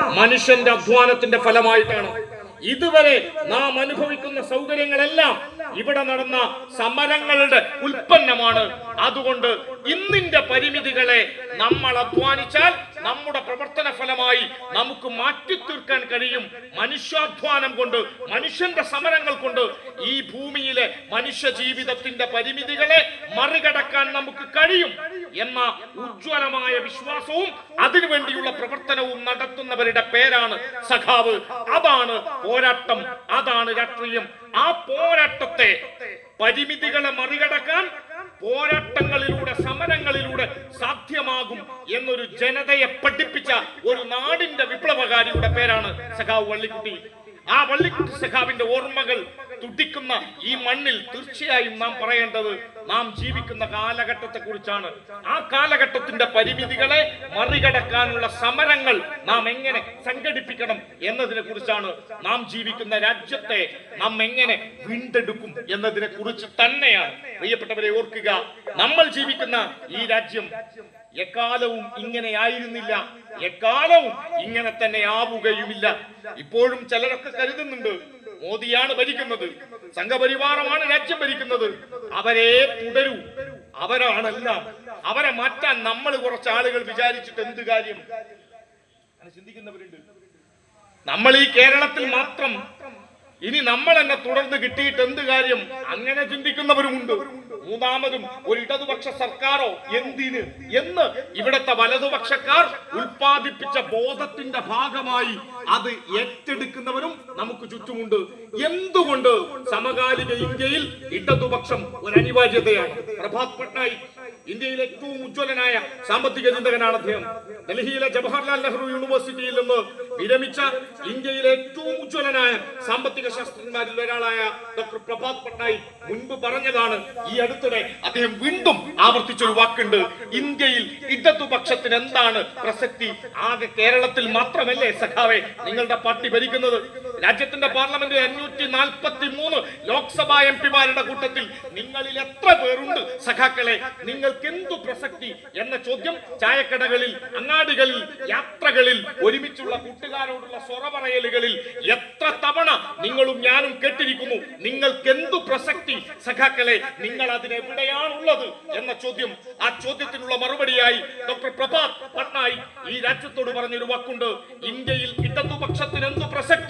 മനുഷ്യന്റെ അധ്വാനത്തിന്റെ ഫലമായിട്ടാണ് ഇതുവരെ നാം അനുഭവിക്കുന്ന സൗകര്യങ്ങളെല്ലാം ഇവിടെ നടന്ന സമരങ്ങളുടെ ഉൽപ്പന്നമാണ്. അതുകൊണ്ട് ഇന്നിന്റെ പരിമിതികളെ നമ്മൾ അധ്വാനിച്ചാൽ നമ്മുടെ പ്രവർത്തന ഫലമായി നമുക്ക് മാറ്റി തീർക്കാൻ കഴിയും. മനുഷ്യാധ്വാനം കൊണ്ട് മനുഷ്യന്റെ സമരങ്ങൾ കൊണ്ട് ഈ ഭൂമിയിലെ മനുഷ്യ ജീവിതത്തിന്റെ പരിമിതികളെ മറികടക്കാൻ നമുക്ക് കഴിയും എന്ന ഉജ്ജ്വലമായ വിശ്വാസവും അതിനുവേണ്ടിയുള്ള പ്രവർത്തനവും നടത്തുന്നവരുടെ പേരാണ് സഖാവ്. അതാണ് പോരാട്ടം അതാണ് രാഷ്ട്രീയം. ആ പോരാട്ടത്തെ പരിമിതികളെ മറികടക്കാൻ പോരാട്ടങ്ങളിലൂടെ സമരങ്ങളിലൂടെ സാധ്യമാകും എന്നൊരു ജനതയെ പഠിപ്പിച്ച ഒരു നാടിന്റെ വിപ്ലവകാരിയുടെ പേരാണ് സഖാവ് വള്ളിക്കുട്ടി. ആ വള്ളിക്കുട്ടി സഖാവിന്റെ ഓർമ്മകൾ തുടിക്കുന്ന ഈ മണ്ണിൽ തീർച്ചയായും നാം പറയേണ്ടത് നാം ജീവിക്കുന്ന കാലഘട്ടത്തെ കുറിച്ചാണ് ആ കാലഘട്ടത്തിന്റെ പരിമിതികളെ മറികടക്കാനുള്ള സമരങ്ങൾ നാം എങ്ങനെ സംഘടിപ്പിക്കണം എന്നതിനെ കുറിച്ചാണ് നാം ജീവിക്കുന്ന രാജ്യത്തെ നാം എങ്ങനെ വീണ്ടെടുക്കും എന്നതിനെ കുറിച്ച് തന്നെയാണ്. പ്രിയപ്പെട്ടവരെ ഓർക്കുക നമ്മൾ ജീവിക്കുന്ന ഈ രാജ്യം എക്കാലവും ഇങ്ങനെ ആയിരുന്നില്ല എക്കാലവും ഇങ്ങനെ തന്നെ ആവുകയുമില്ല. ഇപ്പോഴും ചിലരൊക്കെ കരുതുന്നുണ്ട് മോദിയാണ് ഭരിക്കുന്നത് സംഘപരിവാറമാണ് രാജ്യം ഭരിക്കുന്നത്. അവരെ തുടരൂ. അവരാണല്ല. അവരെ മാറ്റാൻ നമ്മൾ കുറച്ച് ആളുകൾ വിചാരിച്ചിട്ട് എന്ത് കാര്യം? ചിന്തിക്കുന്നവരുണ്ട്. നമ്മൾ ഈ കേരളത്തിൽ മാത്രം ഇനി നമ്മൾ എന്നെ തുടർന്ന് കിട്ടിയിട്ട് എന്ത് കാര്യം? അങ്ങനെ ചിന്തിക്കുന്നവരുമുണ്ട്. മൂന്നാമതും ഒരു ഇടതുപക്ഷ സർക്കാരോ എന്തിന് എന്ന് ഇവിടത്തെ വലതുപക്ഷക്കാർ ഉൽപ്പാദിപ്പിച്ച ബോധത്തിന്റെ ഭാഗമായി അത് ഏറ്റെടുക്കുന്നവരും നമുക്ക് ചുറ്റുമുണ്ട്. എന്തുകൊണ്ട് സമകാലിക ഇന്ത്യയിൽ ഇടതുപക്ഷം ഒരു അനിവാര്യതയാണ് പ്രഭാത് പട്നായിക് ഇന്ത്യയിലെ ഏറ്റവും ഉജ്ജ്വലനായ സാമ്പത്തിക ചിന്തകനാണ് അദ്ദേഹം. ഡൽഹിയിലെ ജവഹർലാൽ നെഹ്റു യൂണിവേഴ്സിറ്റിയിൽ നിന്ന് വിരമിച്ച ഇന്ത്യയിലെ ഏറ്റവും ഉജ്ജ്വലനായ സാമ്പത്തിക ശാസ്ത്രജ്ഞന്മാരിൽ ഒരാളായ ഡോക്ടർ പ്രഭാത് പട്നായിക് മുൻപ് പറഞ്ഞതാണ് ഈ അടുത്തിടെ അദ്ദേഹം വീണ്ടും ആവർത്തിച്ചൊരു വാക്കുണ്ട്. ഇന്ത്യയിൽ ഇടതുപക്ഷത്തിന് എന്താണ് പ്രസക്തി? ആകെ കേരളത്തിൽ മാത്രമല്ലേ സഖാവെ നിങ്ങളുടെ പാർട്ടി ഭരിക്കുന്നത്? രാജ്യത്തിന്റെ പാർലമെന്റ് അഞ്ഞൂറ്റി നാൽപ്പത്തി മൂന്ന് ലോക്സഭാ എം പിമാരുടെ കൂട്ടത്തിൽ നിങ്ങളിൽ എത്ര പേരുണ്ട് സഖാക്കളെ? നിങ്ങൾക്ക് എന്തു പ്രസക്തി? എന്ന ചോദ്യം ചായക്കടകളിൽ അങ്ങാടികളിൽ യാത്രകളിൽ ഒരുമിച്ചുള്ള കൂട്ടുകാരോടുള്ള സ്വറ പറയലുകളിൽ എത്ര തവണ നിങ്ങളും ഞാനും കേട്ടിരിക്കുന്നു. നിങ്ങൾക്ക് എന്തു പ്രസക്തി? സഖാക്കളെ നിങ്ങൾ അതിനെവിടെയാണുള്ളത് എന്ന ചോദ്യം ആ ചോദ്യത്തിനുള്ള മറുപടിയായി ഡോക്ടർ പ്രഭാത് പട്നായിക് ഈ രാജ്യത്തോട് പറഞ്ഞൊരു വാക്കുണ്ട്. ഇന്ത്യയിൽ ഇടതുപക്ഷത്തിന് എന്തു പ്രസക്തി?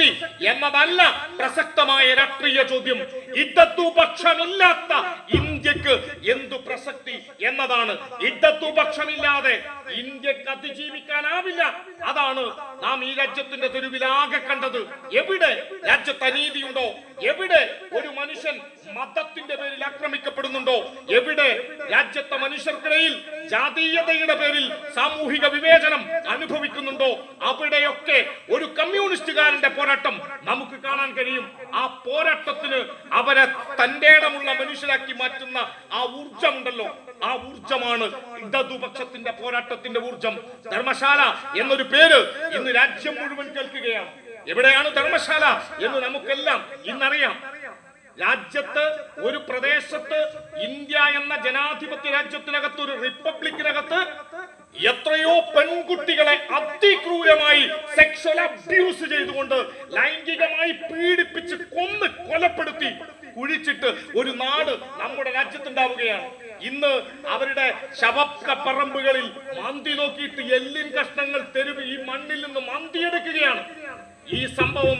എന്നതല്ല പ്രസക്തമായ രാഷ്ട്രീയ ചോദ്യം. ഇടതുപക്ഷമില്ലാത്ത ഇന്ത്യയ്ക്ക് എന്തു പ്രസക്തി എന്നതാണ്. ഇടതുപക്ഷമില്ലാതെ ഇന്ത്യയ്ക്ക് അതിജീവിക്കാനാവില്ല. അതാണ് നാം ഈ രാജ്യത്തിന്റെ തെരുവിലാകെ കണ്ടത്. എവിടെ രാജ്യത്ത് അനീതിയുണ്ടോ? എവിടെ ഒരു മനുഷ്യൻ മതത്തിന്റെ പേരിൽ ആക്രമിക്കപ്പെടുന്നുണ്ടോ? എവിടെ രാജ്യത്തെ മനുഷ്യർക്കിടയിൽ ജാതീയതയുടെ പേരിൽ സാമൂഹിക വിവേചനം അനുഭവിക്കുന്നുണ്ടോ? അവിടെയൊക്കെ ഒരു കമ്മ്യൂണിസ്റ്റുകാരന്റെ പോരാട്ടം നമുക്ക് കാണാൻ കഴിയും. ആ പോരാട്ടത്തിന് അവരെ തന്റെ ഇടമുള്ള മനുഷ്യരാക്കി മാറ്റുന്ന ആ ഊർജമുണ്ടല്ലോ ആ ഊർജമാണ് ഇടതുപക്ഷത്തിന്റെ പോരാട്ടത്തിന്റെ ഊർജം ധർമ്മശാല എന്നൊരു പേര് ഇന്ന് രാജ്യം മുഴുവൻ കേൾക്കുകയാണ്. എവിടെയാണ് ധർമ്മശാല എന്ന് നമുക്കെല്ലാം ഇന്നറിയാം. രാജ്യത്ത് ഒരു പ്രദേശത്ത് ഇന്ത്യ എന്ന ജനാധിപത്യ രാജ്യത്തിനകത്ത് ഒരു റിപ്പബ്ലിക്കിനകത്ത് എത്രയോ പെൺകുട്ടികളെ അതിക്രൂരമായി സെക്ഷൽ അബ്യൂസ് ചെയ്തുകൊണ്ട് ലൈംഗികമായി പീഡിപ്പിച്ച് കൊന്ന് കൊലപ്പെടുത്തി കുഴിച്ചിട്ട് ഒരു നാട് നമ്മുടെ രാജ്യത്തുണ്ടാവുകയാണ്. ഇന്ന് അവരുടെ ശവക്ക പറമ്പുകളിൽ മന്തി നോക്കിയിട്ട് എല്ലിൻ കഷ്ണങ്ങൾ തെരുവ് ഈ മണ്ണിൽ നിന്ന് മന്തിയെടുക്കുകയാണ്. ഈ സംഭവം